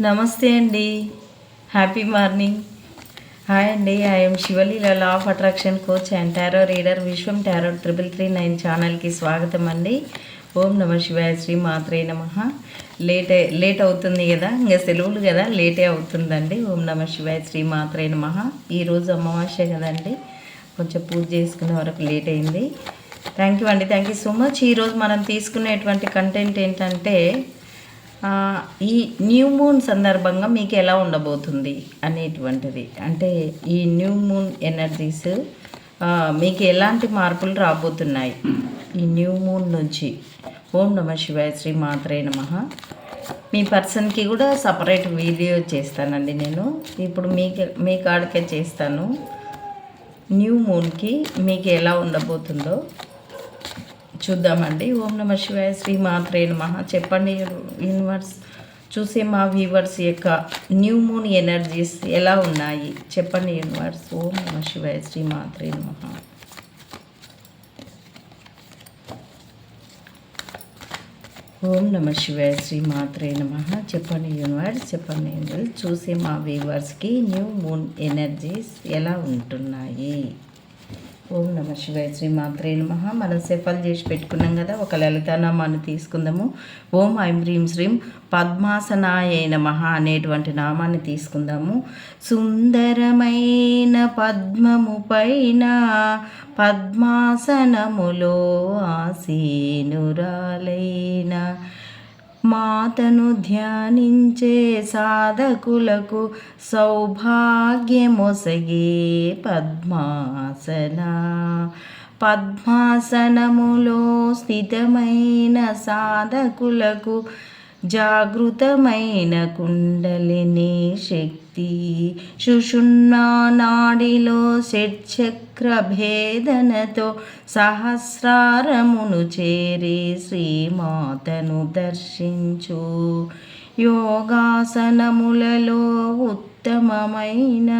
నమస్తే అండి. Happy morning. Hi అండి. I'm Sivaleela law of attraction coach and tarot reader Vishwam tarot triple three nine ఛానల్కి స్వాగతం అండి. ఓం నమ శివాయ శ్రీ మాత్రే నమ. లేట్ లేట్ అవుతుంది కదా? ఇంకా సెలవులు కదా? లేటే అవుతుందండి. ఓం నమ శివాయ శ్రీ మాత్రే నమ. ఈరోజు అమావాస్య కదండి. కొంచెం పూజ చేసుకునే వరకు లేట్ అయింది. థ్యాంక్ యూ అండి. Thank you so much. ఈరోజు మనం తీసుకునేటువంటి కంటెంట్ ఏంటంటే ఈ న్యూ మూన్ సందర్భంగా మీకు ఎలా ఉండబోతుంది అనేటువంటిది. అంటే ఈ న్యూ మూన్ ఎనర్జీస్ మీకు ఎలాంటి మార్పులు రాబోతున్నాయి? ఈ న్యూ మూన్ నుంచి ఓం నమ శివాయ శ్రీ మాత్రే నమ. మీ పర్సన్కి కూడా సపరేట్ వీడియో చేస్తానండి నేను. ఇప్పుడు మీకు మీ కాడికే చేస్తాను. న్యూ మూన్కి మీకు ఎలా ఉండబోతుందో. చూద్దామండి. ఓం నమ శివాయ శ్రీ మాత్రే నమ. చెప్పండి యూనివర్స్ చూసే మా వ్యూవర్స్ యొక్క న్యూ మూన్ ఎనర్జీస్ ఎలా ఉన్నాయి? చెప్పండి యూనివర్స్ ఓం నమ శివాయ శ్రీ మాత్రే నమ. ఓం నమ శివాయ శ్రీ మాత్రే నమ. చెప్పండి యూనివర్స్ చెప్పండి యూనివర్స్ చూసే మా వ్యూవర్స్కి న్యూ మూన్ ఎనర్జీస్ ఎలా ఉంటున్నాయి? ఓం నమ శివాయ శ్రీ మాత్రే నమ. మనం సెఫల్ చేసి పెట్టుకున్నాం కదా ఒక లలితానామాన్ని తీసుకుందాము. ఓం ఐం హ్రీం శ్రీం పద్మాసనాయ నమ అనేటువంటి నామాన్ని తీసుకుందాము. సుందరమైన పద్మము పైన పద్మాసనములో ఆసీనురాలైన మాతను ధ్యానించే సాధకులకు సౌభాగ్యమొసగే పద్మాసన. పద్మాసనములో స్థితమైన సాధకులకు జాగృతమైన కుండలిని శక్తి సుషున్నా నాడిలో షట్చక్ర భేదనతో సహస్రారమును చేరి శ్రీమాతను దర్శించు. యోగాసనములలో ఉత్తమమైన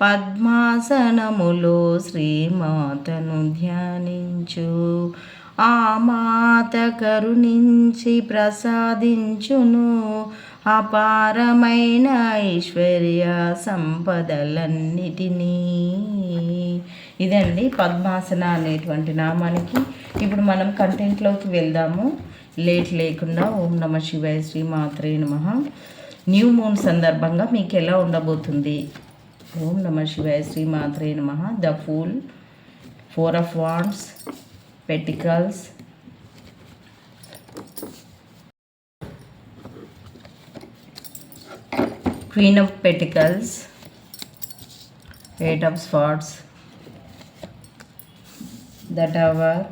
పద్మాసనములో శ్రీమాతను ధ్యానించు. ఆ మాత కరుణించి ప్రసాదించును. అపారమైన ఐశ్వర్య సంపదలన్నిటినీ. ఇదండి పద్మాసన అనేటువంటి నామానికి. ఇప్పుడు మనం కంటెంట్లోకి వెళ్దాము. లేట్ లేకుండా ఓం నమ శివాయ శ్రీ మాత్రే నమ. న్యూ మూన్ సందర్భంగా మీకు ఎలా ఉండబోతుంది? ఓం నమ శివాయ శ్రీ మాత్రే నమ. The fool four of wands petticles queen of petticles eight of swords. The tower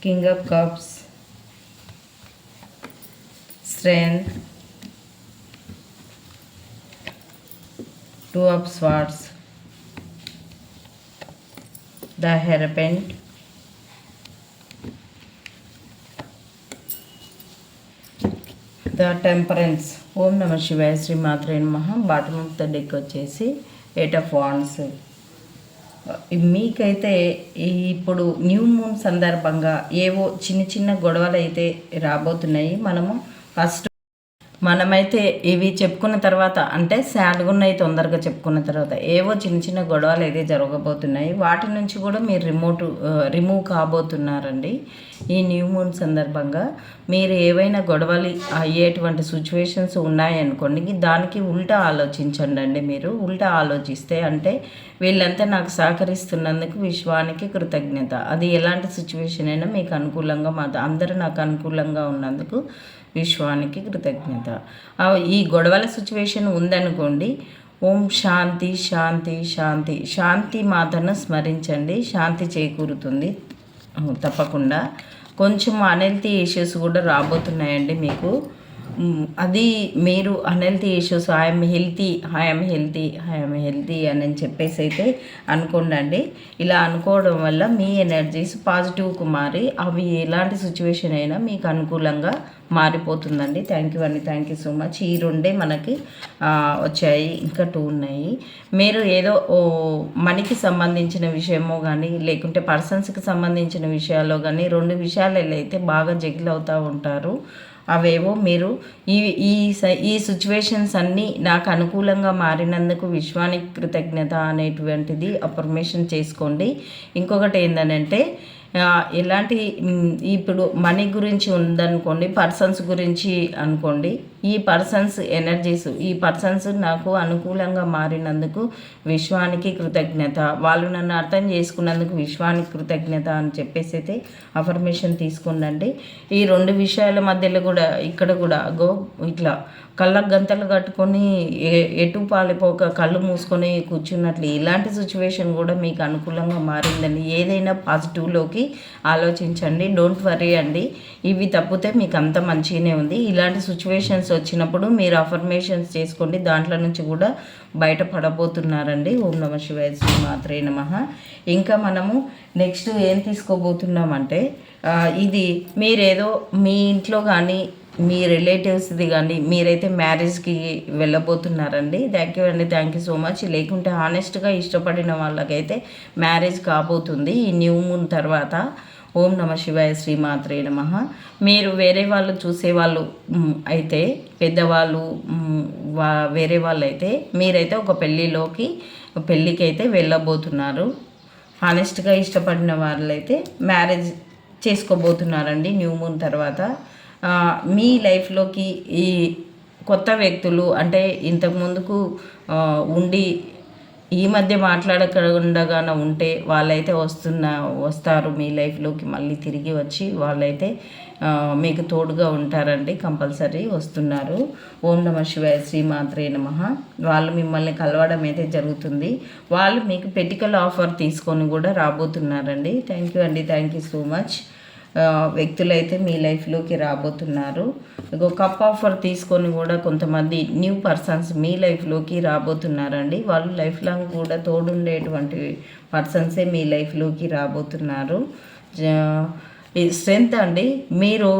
king of cups. Strength. Two of swords. The hierophant the temperance ఓం నమ శివాయ శ్రీ మాత్రే నమ బాటమ్ ఆఫ్ ద డెక్ వచ్చేసి ఎయిట్ ఆఫ్ వాన్స్ మీకైతే ఇప్పుడు new moon సందర్భంగా ఏవో చిన్న చిన్న గొడవలు అయితే రాబోతున్నాయి. మనము ఫస్ట్ మనమైతే ఇవి చెప్పుకున్న తర్వాత అంటే శాడ్గా ఉన్నాయి తొందరగా చెప్పుకున్న తర్వాత ఏవో చిన్న చిన్న గొడవలు అయితే జరగబోతున్నాయి. వాటి నుంచి కూడా మీరు రిమోట్ రిమూవ్ కాబోతున్నారండి. ఈ న్యూ మూన్ సందర్భంగా మీరు ఏవైనా గొడవలు అయ్యేటువంటి సిచ్యువేషన్స్ ఉన్నాయనుకోండి దానికి ఉల్టా ఆలోచించండి అండి మీరు. ఉల్టా ఆలోచిస్తే అంటే వీళ్ళంతా నాకు సహకరిస్తున్నందుకు విశ్వానికి కృతజ్ఞత. అది ఎలాంటి సిచ్యువేషన్ అయినా మీకు అనుకూలంగా మా అందరూ నాకు అనుకూలంగా ఉన్నందుకు విశ్వానికి కృతజ్ఞత. ఈ గొడవల సిచ్యువేషన్ ఉందనుకోండి ఓం శాంతి శాంతి శాంతి శాంతి మాతను స్మరించండి శాంతి చేకూరుతుంది. తప్పకుండా. కొంచెం అనెల్తీ ఇష్యూస్ కూడా రాబోతున్నాయండి మీకు. అది మీరు unhealthy issues I'm healthy I'm healthy I'm healthy అని చెప్పేసి అయితే అనుకోండి ఇలా అనుకోవడం వల్ల మీ ఎనర్జీస్ పాజిటివ్కు మారి అవి ఎలాంటి సిచ్యువేషన్ అయినా మీకు అనుకూలంగా మారిపోతుందండి. థ్యాంక్ యూ అండి. Thank you so much. ఈ రెండే మనకి వచ్చాయి ఇంకా టూ ఉన్నాయి. మీరు ఏదో ఓ మనీకి సంబంధించిన విషయమో కానీ లేకుంటే పర్సన్స్కి సంబంధించిన విషయాల్లో కానీ రెండు విషయాలలో అయితే బాగా జగిల్ అవుతూ ఉంటారు. అవేవో మీరు ఈ ఈ స- ఈ సిచ్యువేషన్స్ అన్నీ నాకు అనుకూలంగా మారినందుకు విశ్వానికి కృతజ్ఞత అనేటువంటిది అఫర్మేషన్ చేసుకోండి. ఇంకొకటి ఏంటంటే ఇలాంటి ఎలాంటి ఇప్పుడు మనీ గురించి ఉందనుకోండి పర్సన్స్ గురించి అనుకోండి ఈ పర్సన్స్ ఎనర్జీస్ ఈ పర్సన్స్ నాకు అనుకూలంగా మారినందుకు విశ్వానికి కృతజ్ఞత. వాళ్ళు నన్ను అర్థం చేసుకున్నందుకు విశ్వానికి కృతజ్ఞత అని చెప్పేసి అయితే అఫర్మేషన్ తీసుకుండండి ఈ రెండు విషయాల మధ్యలో కూడా ఇక్కడ కూడా గో ఇట్లా కళ్ళ గంతలు కట్టుకొని ఏ- ఎటు పాలిపోక కళ్ళు మూసుకొని కూర్చున్నట్లు ఇలాంటి సిచ్యువేషన్ కూడా మీకు అనుకూలంగా మారిందండి. ఏదైనా పాజిటివ్లోకి ఆలోచించండి. డోంట్ వరీ అండి. ఇవి తప్పితే మీకు అంత మంచిగానే ఉంది. ఇలాంటి సిచ్యువేషన్స్ వచ్చినప్పుడు మీరు అఫర్మేషన్స్ చేసుకోండి. దాంట్లో నుంచి కూడా బయటపడబోతున్నారండి ఓం నమ శివాయ శ్రీ మాత్రే నమ. ఇంకా మనము నెక్స్ట్ ఏం తీసుకోబోతున్నామంటే ఇది మీరేదో మీ ఇంట్లో కానీ మీ రిలేటివ్స్ది కానీ మీరైతే మ్యారేజ్కి వెళ్ళబోతున్నారండి. థ్యాంక్ యూ అండి. థ్యాంక్ యూ సో మచ్ లేకుంటే హానెస్ట్గా ఇష్టపడిన వాళ్ళకైతే మ్యారేజ్ కాబోతుంది. ఈ న్యూ మూన్ తర్వాత ఓం నమ శివాయ శ్రీమాత్రే నమ. మీరు వేరే వాళ్ళు చూసేవాళ్ళు అయితే పెద్దవాళ్ళు వా వేరే వాళ్ళు అయితే మీరైతే ఒక పెళ్ళిలోకి పెళ్ళికి అయితే వెళ్ళబోతున్నారు. హానెస్ట్గా ఇష్టపడిన వాళ్ళైతే మ్యారేజ్ చేసుకోబోతున్నారండి న్యూ మూన్ తర్వాత. మీ లైఫ్లోకి ఈ కొత్త వ్యక్తులు అంటే ఇంతకు ముందుకు ఉండి ఈ మధ్య మాట్లాడకుండాగానే ఉంటే వాళ్ళైతే వస్తున్న వస్తారు మీ లైఫ్లోకి మళ్ళీ తిరిగి వచ్చి వాళ్ళైతే మీకు తోడుగా ఉంటారండి కంపల్సరీ వస్తున్నారు. ఓం నమ శివాయ శ్రీమాత్రే నమ. వాళ్ళు మిమ్మల్ని కలవడం అయితే జరుగుతుంది. వాళ్ళు మీకు పెటికల్ ఆఫర్ తీసుకొని కూడా రాబోతున్నారండి. థ్యాంక్ యూ అండి. Thank you so much. వ్యక్తులైతే మీ లైఫ్లోకి రాబోతున్నారు. ఒక కప్ ఆఫర్ తీసుకొని కూడా కొంతమంది న్యూ పర్సన్స్ మీ లైఫ్లోకి రాబోతున్నారండి. వాళ్ళు లైఫ్ లాంగ్ కూడా తోడుండేటువంటి పర్సన్సే మీ లైఫ్లోకి రాబోతున్నారు. స్ట్రెంత్ అండి. మీరు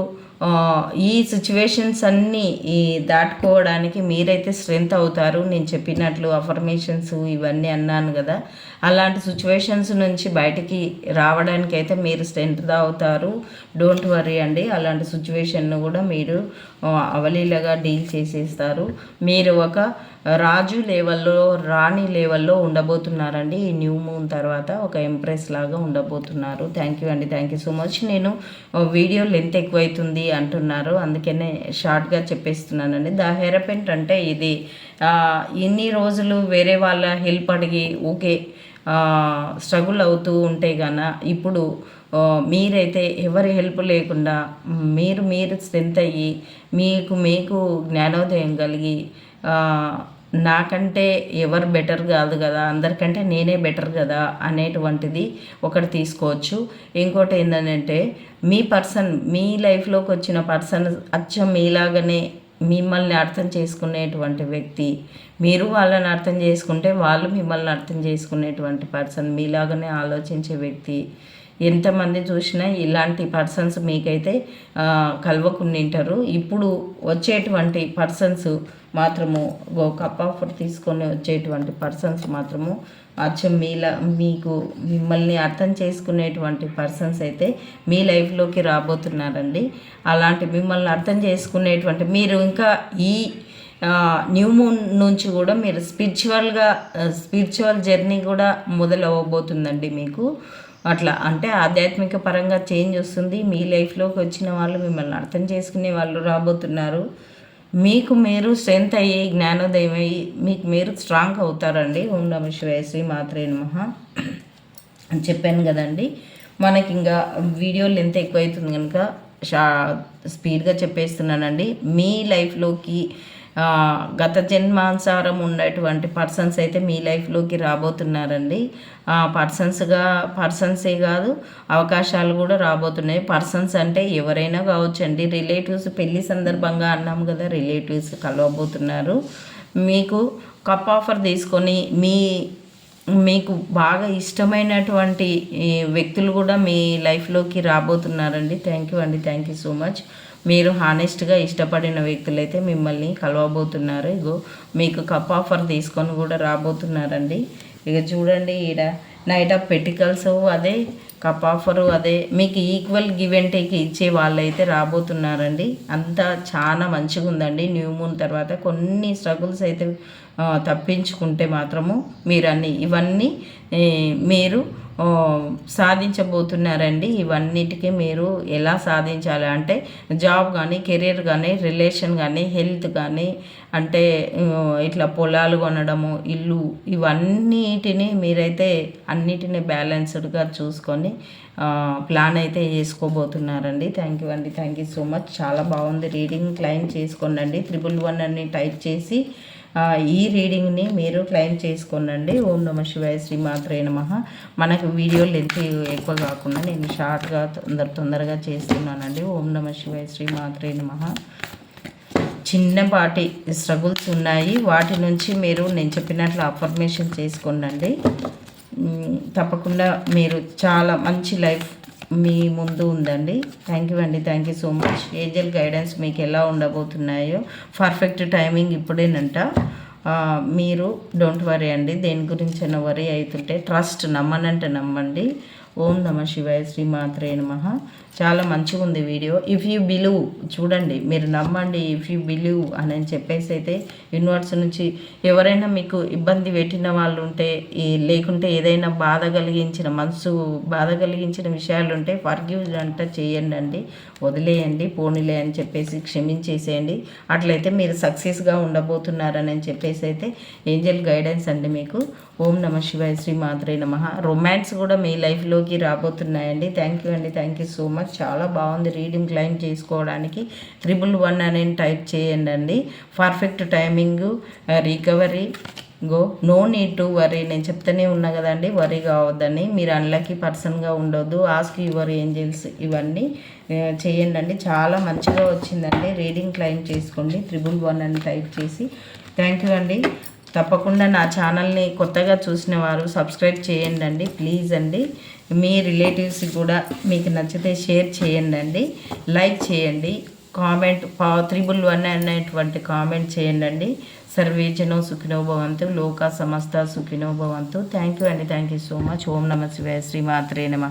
ఈ సిచ్యువేషన్స్ అన్నీ ఈ దాటుకోవడానికి మీరైతే స్ట్రెంత్ అవుతారు. నేను చెప్పినట్లు అఫర్మేషన్స్ ఇవన్నీ అన్నాను కదా. అలాంటి సిచ్యువేషన్స్ నుంచి బయటికి రావడానికి అయితే మీరు స్ట్రెంగ్త్ అవుతారు. డోంట్ వరీ అండి. అలాంటి సిచ్యువేషన్ను కూడా మీరు అవలీలగా డీల్ చేసేస్తారు. మీరు ఒక రాజు లెవెల్లో రాణి లెవెల్లో ఉండబోతున్నారండి. ఈ న్యూ మూన్ తర్వాత ఒక ఎంప్రెస్ లాగా ఉండబోతున్నారు. థ్యాంక్ యూ అండి. థ్యాంక్ యూ సో మచ్ నేను వీడియో లెంత్ ఎక్కువైతుంది అంటున్నారు. అందుకనే షార్ట్గా చెప్పేస్తున్నానండి. ద హెరపెంట్ అంటే ఇది ఇన్ని రోజులు వేరే వాళ్ళ హెల్ప్ అడిగి ఓకే స్ట్రగుల్ అవుతూ ఉంటే గాన ఇప్పుడు మీరైతే ఎవరి హెల్ప్ లేకుండా మీరు మీరు స్ట్రెంత్ అయ్యి మీకు మీకు జ్ఞానోదయం కలిగి నాకంటే ఎవరు బెటర్ కాదు కదా అందరికంటే నేనే బెటర్ కదా అనేటువంటిది ఒకటి తీసుకోవచ్చు. ఇంకోటి ఏంటంటే మీ పర్సన్ మీ లైఫ్లోకి వచ్చిన పర్సన్ అచ్చం మీలాగానే మిమ్మల్ని అర్థం చేసుకునేటువంటి వ్యక్తి మీరు వాళ్ళని అర్థం చేసుకుంటే వాళ్ళు మిమ్మల్ని అర్థం చేసుకునేటువంటి పర్సన్ మీలాగానే ఆలోచించే వ్యక్తి. ఎంతమంది చూసినా ఇలాంటి పర్సన్స్ మీకైతే కలవకుండా ఉంటారు. ఇప్పుడు వచ్చేటువంటి పర్సన్స్ మాత్రము ఒక కప్ ఆఫ్ తీసుకొని వచ్చేటువంటి పర్సన్స్ మాత్రము అచ్చం మీలా మీకు మిమ్మల్ని అర్థం చేసుకునేటువంటి పర్సన్స్ అయితే మీ లైఫ్లోకి రాబోతున్నారండి. అలాంటి మిమ్మల్ని అర్థం చేసుకునేటువంటి మీరు ఇంకా ఈ న్యూ మూన్ నుంచి కూడా మీరు స్పిరిచువల్గా స్పిరిచువల్ జర్నీ కూడా మొదలవ్వబోతుందండి మీకు. అట్లా అంటే ఆధ్యాత్మిక పరంగా చేంజ్ వస్తుంది. మీ లైఫ్లోకి వచ్చిన వాళ్ళు మిమ్మల్ని అర్థం చేసుకునే వాళ్ళు రాబోతున్నారు. మీకు మీరు స్ట్రెంత్ అయ్యి జ్ఞానోదయం అయ్యి మీకు మీరు స్ట్రాంగ్ అవుతారండి. ఓం నమ శివాయ శ్రీ మాత్రే నమః. అని చెప్పాను కదండి మనకి ఇంకా వీడియో లెంత్ అవుతుంది కనుక షా స్పీడ్గా చెప్పేస్తున్నానండి. మీ లైఫ్లోకి గత జన్మానుసారం ఉన్నటువంటి పర్సన్స్ అయితే మీ లైఫ్లోకి రాబోతున్నారండి. పర్సన్స్గా పర్సన్సే కాదు అవకాశాలు కూడా రాబోతున్నాయి. పర్సన్స్ అంటే ఎవరైనా కావచ్చండి. రిలేటివ్స్ పెళ్ళి సందర్భంగా అన్నాం కదా రిలేటివ్స్ కలవబోతున్నారు. మీకు కప్ ఆఫర్ తీసుకొని మీ మీకు బాగా ఇష్టమైనటువంటి వ్యక్తులు కూడా మీ లైఫ్లోకి రాబోతున్నారండి. థ్యాంక్ యూ అండి. థ్యాంక్ యూ సో మచ్ మీరు హానెస్ట్గా ఇష్టపడిన వ్యక్తులైతే మిమ్మల్ని కలవబోతున్నారు. ఇగో మీకు కప్ ఆఫర్ తీసుకొని కూడా రాబోతున్నారండి. ఇక చూడండి ఈడ నైట్ ఆఫ్ పెటికల్స్ అదే కప్ ఆఫరు అదే మీకు ఈక్వల్ గివ్ అండ్ టేక్ ఇచ్చే వాళ్ళైతే రాబోతున్నారండి. అంతా చాలా మంచిగా ఉందండి. న్యూ మూన్ తర్వాత కొన్ని స్ట్రగుల్స్ అయితే తప్పించుకుంటే మాత్రము మీరు అన్ని ఇవన్నీ మీరు సాధించబోతున్నారండి. ఇవన్నిటికీ మీరు ఎలా సాధించాలి అంటే జాబ్ కానీ కెరీర్ కానీ రిలేషన్ కానీ హెల్త్ కానీ అంటే ఇట్లా పొలాలు కొనడము ఇల్లు ఇవన్నిటిని మీరైతే అన్నిటిని బ్యాలెన్స్డ్గా చూసుకొని ప్లాన్ అయితే చేసుకోబోతున్నారండి థ్యాంక్ యూ అండి. Thank you so much. చాలా బాగుంది. రీడింగ్ క్లైమ్ చేసుకోండి త్రిబుల్ వన్ అని టైప్ చేసి ఈ రీడింగ్ని మీరు క్లైమ్ చేసుకోండి ఓం నమ శివాయ శ్రీమాత్రే నమ. మనకు వీడియో లెంత్ ఎక్కువ కాకుండా నేను షార్ట్గా తొందర తొందరగా చేస్తున్నానండి. ఓం నమ శివాయ శ్రీమాత్రే నమ. చిన్నపాటి స్ట్రగుల్స్ ఉన్నాయి. వాటి నుంచి మీరు నేను చెప్పినట్లు అఫర్మేషన్ చేసుకోండి తప్పకుండా మీరు చాలా మంచి లైఫ్ మీ ముందు ఉందండి. థ్యాంక్ యూ అండి. Thank you so much angel guidance మీకు ఎలా ఉండబోతున్నాయో. పర్ఫెక్ట్ టైమింగ్ ఇప్పుడేనంట. మీరు డోంట్ వరీ అండి. దేని గురించి అయినా వరీ అవుతుంటే ట్రస్ట్ నమ్మనంటే నమ్మండి. ఓం నమ శివాయ శ్రీమాత్రే నమ. చాలా మంచిగా ఉంది వీడియో. ఇఫ్ యూ బిలీవ్ చూడండి మీరు నమ్మండి ఇఫ్ యూ బిలీవ్ అని చెప్పేసి అయితే యూనివర్స్ నుంచి ఎవరైనా మీకు ఇబ్బంది పెట్టిన వాళ్ళు ఉంటే ఈ లేకుంటే ఏదైనా బాధ కలిగించిన మనసు బాధ కలిగించిన విషయాలు ఉంటే ఫర్గ్యూ అంట చేయండి అండి. వదిలేయండి పోనీలే అని చెప్పేసి క్షమించేసేయండి. అట్లయితే మీరు సక్సెస్గా ఉండబోతున్నారని చెప్పేసి అయితే ఏంజల్ గైడెన్స్ అండి మీకు. ఓం నమ శివాయ శ్రీ మాత్రే నమ. రొమాన్స్ కూడా మీ లైఫ్లో లైఫ్లోకి రాబోతున్నాయండి. థ్యాంక్ యూ అండి. థ్యాంక్ యూ సో మచ్ చాలా బాగుంది రీడింగ్ క్లైమ్ చేసుకోవడానికి. త్రిబుల్ వన్ అని టైప్ చేయండి అండి. Perfect timing recovery go no need to worry నేను చెప్తూనే ఉన్నా కదండి వరీ కావద్దని మీరు అన్లకి పర్సన్గా ఉండొద్దు. ఆస్క్ యువర్ ఏంజల్స్ ఇవన్నీ uh, చేయండి అండి. చాలా మంచిగా వచ్చిందండి. రీడింగ్ క్లైమ్ చేసుకోండి. త్రిబుల్ వన్ అని టైప్ చేసి. థ్యాంక్ యూ అండి. తప్పకుండా నా ఛానల్ని కొత్తగా చూసిన వారు సబ్స్క్రైబ్ చేయండి అండి. ప్లీజ్ అండి. మీ రిలేటివ్స్ కూడా మీకు నచ్చితే షేర్ చేయండి లైక్ చేయండి. కామెంట్ పా త్రిబుల్ వన్ అనేటువంటి కామెంట్ చేయండి సర్వేజనో సుఖినో భవంతు లోక సమస్త సుఖినో భవంతు. థ్యాంక్ యూ అండి. థ్యాంక్ యూ సో మచ్ ఓం నమ శివాయ. శ్రీమాత్రే నమ.